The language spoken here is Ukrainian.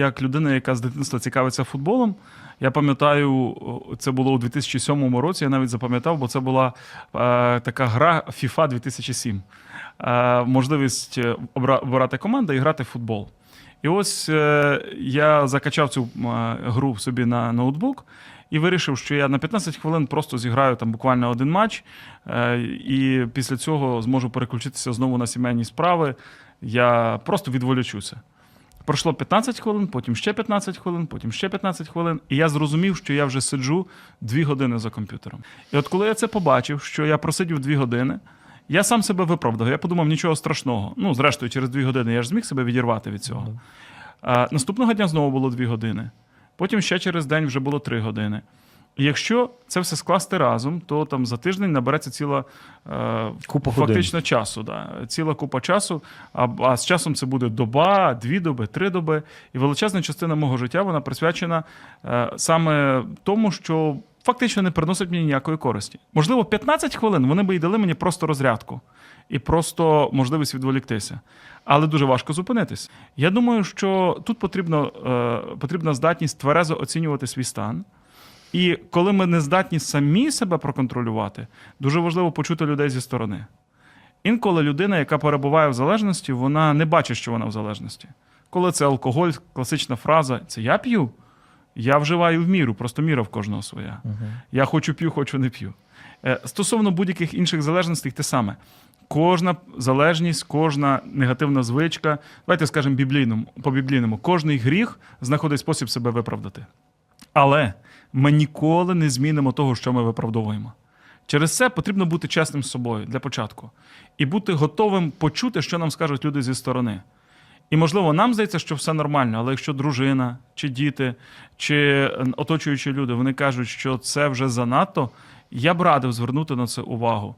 Як людина, яка з дитинства цікавиться футболом, я пам'ятаю, це було у 2007 році. Я навіть запам'ятав, бо це була е, така гра FIFA 2007. Е, можливість е, обирати команду і грати в футбол. І ось е, я закачав цю е, гру собі на ноутбук і вирішив, що я на 15 хвилин просто зіграю там буквально один матч, е, і після цього зможу переключитися знову на сімейні справи. Я просто відволічуся. Пройшло 15 хвилин, потім ще 15 хвилин, потім ще 15 хвилин. І я зрозумів, що я вже сиджу 2 години за комп'ютером. І от коли я це побачив, що я просидів 2 години, я сам себе виправдав. Я подумав, нічого страшного. Ну, зрештою, через 2 години я ж зміг себе відірвати від цього. А, наступного дня знову було 2 години. Потім ще через день вже було 3 години. І якщо це все скласти разом, то там за тиждень набереться ціла е, Купа годин. часу. Да. Ціла купа часу. А, а з часом це буде доба, дві доби, три доби. І величезна частина мого життя вона присвячена е, саме тому, що фактично не приносить мені ніякої користі. Можливо, 15 хвилин вони би й дали мені просто розрядку і просто можливість відволіктися. Але дуже важко зупинитись. Я думаю, що тут потрібно, е, потрібна здатність тверезо оцінювати свій стан. І коли ми не здатні самі себе проконтролювати, дуже важливо почути людей зі сторони. Інколи людина, яка перебуває в залежності, вона не бачить, що вона в залежності. Коли це алкоголь, класична фраза це я п'ю, я вживаю в міру, просто міра в кожного своя. Я хочу п'ю, хочу не п'ю. Е, Стосовно будь-яких інших залежностей, те саме. Кожна залежність, кожна негативна звичка, давайте скажемо біблійному, по біблійному, кожний гріх знаходить спосіб себе виправдати. Але ми ніколи не змінимо того, що ми виправдовуємо. Через це потрібно бути чесним з собою для початку і бути готовим почути, що нам скажуть люди зі сторони. І, можливо, нам здається, що все нормально, але якщо дружина, чи діти, чи е, оточуючі люди вони кажуть, що це вже занадто, я б радив звернути на це увагу.